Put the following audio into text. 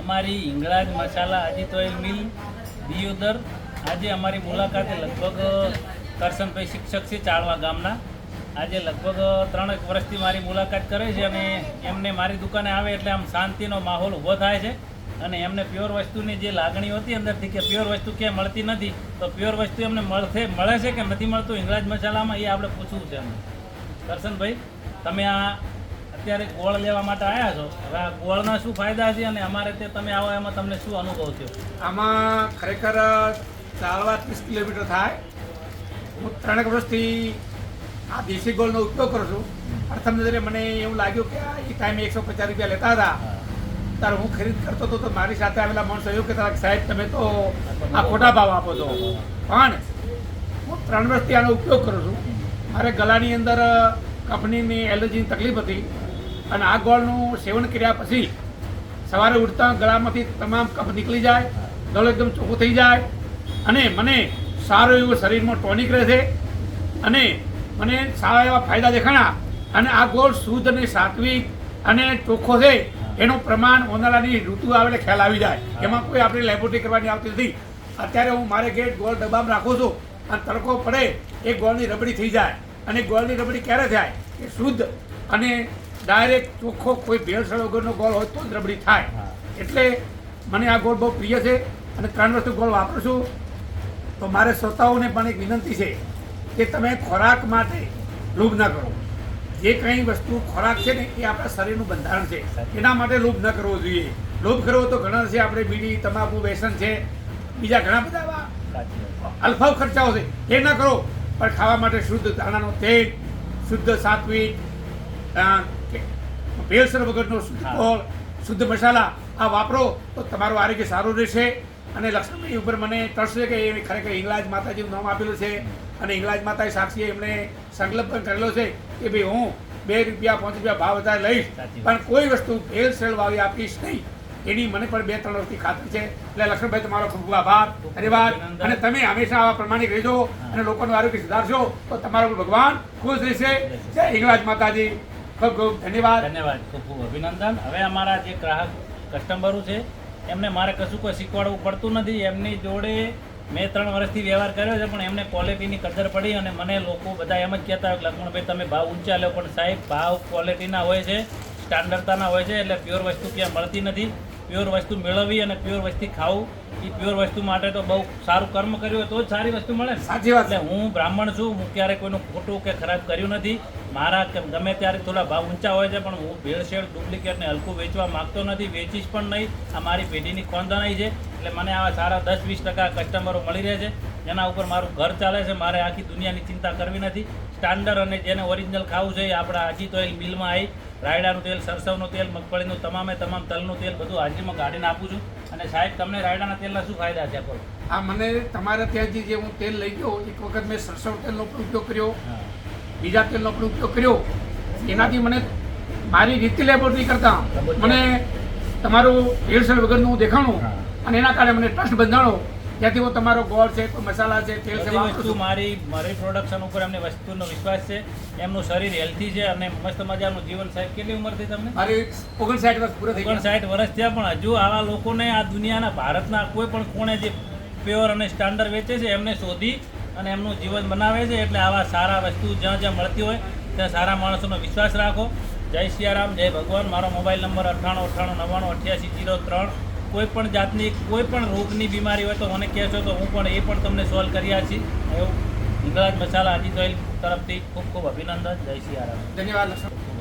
અમારી હિંગળાજ મસાલા Ajit oil mill, Deodar. આજે અમારી મુલાકાતે લગભગ, કરશનભાઈ શિક્ષક છે ચાળવા ગામના. આજે લગભગ ત્રણેક વર્ષથી મારી મુલાકાત કરે છે અને એમને મારી દુકાને આવે એટલે આમ શાંતિનો માહોલ ઊભો થાય છે. અને એમને પ્યોર વસ્તુની જે લાગણી હતી અંદરથી કે પ્યોર વસ્તુ ક્યાંય મળતી નથી, તો પ્યોર વસ્તુ એમને મળશે, મળે છે કે નથી મળતું હિંગળાજ મસાલામાં, એ આપણે પૂછવું છે અમને કરશનભાઈ, તમે આ અત્યારે ગોળ લેવા માટે આવ્યા છો. હવે આ ગોળના શું ફાયદા છે અને અમારે તે તમે આવો, એમાં તમને શું અનુભવ થયો? આમાં ખરેખર ચાલવા ત્રીસ કિલોમીટર થાય. હું ત્રણેક વર્ષથી આ દેશી ગોળનો ઉપયોગ કરું છું. પ્રથમ નજરે મને એવું લાગ્યું કે એ ટાઈમે એકસો પચાસ રૂપિયા લેતા હતા. ત્યારે હું ખરીદ કરતો હતો તો મારી સાથે આવેલા માણસો એવું કહેતા હતા કે સાહેબ, તમે તો આ ખોટા ભાવ આપો છો. પણ હું ત્રણ વર્ષથી આનો ઉપયોગ કરું છું. મારે ગળાની અંદર કંપનીની એલર્જીની તકલીફ હતી અને આ ગોળનું સેવન કર્યા પછી સવારે ઉઠતા ગળામાંથી તમામ કફ નીકળી જાય, ગળો એકદમ ચોખ્ખું થઈ જાય અને મને સારું એવું શરીરમાં ટોનિક રહે છે અને મને સારા એવા ફાયદા દેખાણા અને આ ગોળ શુદ્ધ અને સાત્વિક અને ચોખ્ખો છે, એનું પ્રમાણ ઉનાળાની ઋતુ આવે એટલે ખ્યાલ આવી જાય. એમાં કોઈ આપણે લેબોરેટરી કરવાની આવતી નથી. અત્યારે હું મારે ગેટ ગોળ ડબ્બામાં રાખું છું અને તડકો પડે એ ગોળની રબડી થઈ જાય. અને ગોળની રબડી ક્યારે થાય? કે શુદ્ધ. અને ડાયરેક્ટ ચોખ્ખો કોઈ ભેળસેળ વગરનો ગોળ હોય તો જ રબડી થાય. એટલે મને આ ગોળ બહુ પ્રિય છે અને ત્રણ વસ્તુ ગોળ વાપરું છું. તો મારે શ્રોતાઓને પણ એક વિનંતી છે કે તમે ખોરાક માટે લોભ ન કરો. જે કંઈ વસ્તુ ખોરાક છે ને એ આપણા શરીરનું બંધારણ છે. એના માટે લોભ ન કરવો જોઈએ. લોભ કરવો તો ઘણા છે આપણે બીડી તમાકુ વ્યસન છે. બીજા ઘણા બધા અલ્ફાવ ખર્ચાઓ છે. એ ન કરો. પણ ખાવા માટે શુદ્ધ દાણાનો તેલ શુદ્ધ સાત્વિક ભેળસર વગરનો શુદ્ધ ગોળ શુદ્ધ મસાલા આ વાપરો તો તમારું આરોગ્ય સારું રહેશે. અને લક્ષ્મીભાઈ ઉપર મને ટ્રસ્ટ છે કે એ ખરેખર હિંગલાજ માતાજીનું નામ આપેલું છે અને હિંગલાજ માતાએ સાક્ષીએ એમણે સંકલ્પ પણ કરેલો છે કે ભાઈ હું બે રૂપિયા પાંચ રૂપિયા ભાવ વધારે લઈશ. પણ કોઈ વસ્તુ ભેળસેળ વાવી આપીશ નહીં. એની મને પણ બે, ત્રણ વર્ષથી ખાતરી છે. એટલે લક્ષ્મણભાઈ, તમારો ખૂબ ખૂબ આભાર. ધન્યવાદ. અને તમે હંમેશા આવા પ્રમાણિક રહેજો અને લોકોનું આરોગ્ય સુધારશો. તો તમારો ભગવાન ખુશ રહેશે. જય હિંગરાજ માતાજી. ખૂબ ખૂબ ધન્યવાદ. ધન્યવાદ. ખૂબ ખૂબ અભિનંદન. હવે અમારા જે ગ્રાહક કસ્ટમરો છે, એમને મારે કશું કોઈ શીખવાડવું પડતું નથી. એમની જોડે મેં ત્રણ વર્ષથી વ્યવહાર કર્યો છે, પણ એમને ક્વોલિટીની કદર પડી અને મને લોકો બધા એમ જ કહેતા કે, લક્ષ્મણભાઈ, તમે ભાવ ઊંચા લો. પણ સાહેબ, ભાવ ક્વોલિટીના હોય છે સ્ટાન્ડર્ડતાના હોય છે, એટલે પ્યોર વસ્તુ ક્યાં મળતી નથી. પ્યોર વસ્તુ મેળવવી અને પ્યોર વસ્તુ ખાવું એ પ્યોર વસ્તુ માટે તો બહુ સારું કર્મ કર્યું હોય તો જ સારી વસ્તુ મળે સાચી વાત. એટલે હું બ્રાહ્મણ છું હું ક્યારે કોઈનું ખોટું કે ખરાબ કર્યું નથી. મારા ગમે ત્યારે થોડા ભાવ ઊંચા હોય છે પણ હું ભેળસેળ ડુપ્લિકેટ ને હલકું વેચવા માગતો નથી વેચીશ પણ નહીં. આ મારી પેઢીની ખોંદાણાઈ છે? એટલે મને આવા સારા દસ વીસ ટકા કસ્ટમરો મળી રહે છે. જેના ઉપર મારું ઘર ચાલે છે મારે આખી દુનિયાની ચિંતા કરવી નથી. સ્ટાન્ડર્ડ અને જેને ઓરિજિનલ ખાવું છે એ આપણા અજીત ઓઇલ મિલમાં આવી રાયડાનું તેલ સરસવનું તેલ મગફળીનું તમામે તમામ તલનું તેલ બધું હાજરીમાં કાઢીને આપું છું. અને સાહેબ તમને રાયડાના તેલના શું ફાયદા છે કહો હા મને તમારા ત્યાંથી જે હું તેલ લઈ ગયો એક વખત મેં સરસવ તેલનો પણ ઉપયોગ કર્યો. બીજા તેલનો પણ ઉપયોગ કર્યો. એનાથી મને મારી રીતે લેબોરેટરી કરતા. મને તમારું ભેળસેળ વગરનું દેખાણું અને એના કારણે મને ટ્રસ્ટ બંધાણો. ત્યાંથી હું તમારો ગોળ છે મસાલા છે તેલ છે વસ્તુ મારી મારી પ્રોડક્શન ઉપર એમને વસ્તુનો વિશ્વાસ છે. એમનું શરીર હેલ્થી છે અને મસ્ત મજાનું જીવન સાહેબ કેટલી ઉંમર થઈ તમને? મારી ઓગણસાઠ વર્ષ પૂરા થઈ ઓગણસાઠ સાઠ વર્ષ થયા પણ હજુ આવા લોકોને આ દુનિયાના ભારતના કોઈ પણ કોણે જે પ્યોર અને સ્ટાન્ડર્ડ વેચે છે એમને શોધી અને એમનું જીવન બનાવે છે એટલે આવા સારા વસ્તુ જ્યાં જ્યાં મળતી હોય ત્યાં સારા માણસોનો વિશ્વાસ રાખો. જય સિયારામ જય ભગવાન. મારો મોબાઈલ નંબર અઠ્ઠાણું અઠ્ઠાણું નવ્વાણું અઠ્યાસી જીરો ત્રણ. કોઈ પણ જાતની, કોઈ પણ રોગની બીમારી હોય તો મને કહેશો તો હું પણ એ પણ તમને સોલ્વ કર્યા છીએ એવું હિંગળાજ મસાલા અજીત ઓઇલ તરફથી ખૂબ ખૂબ અભિનંદન. જય ધન્યવાદ લક્ષ્મણ ખૂબ અભિનંદન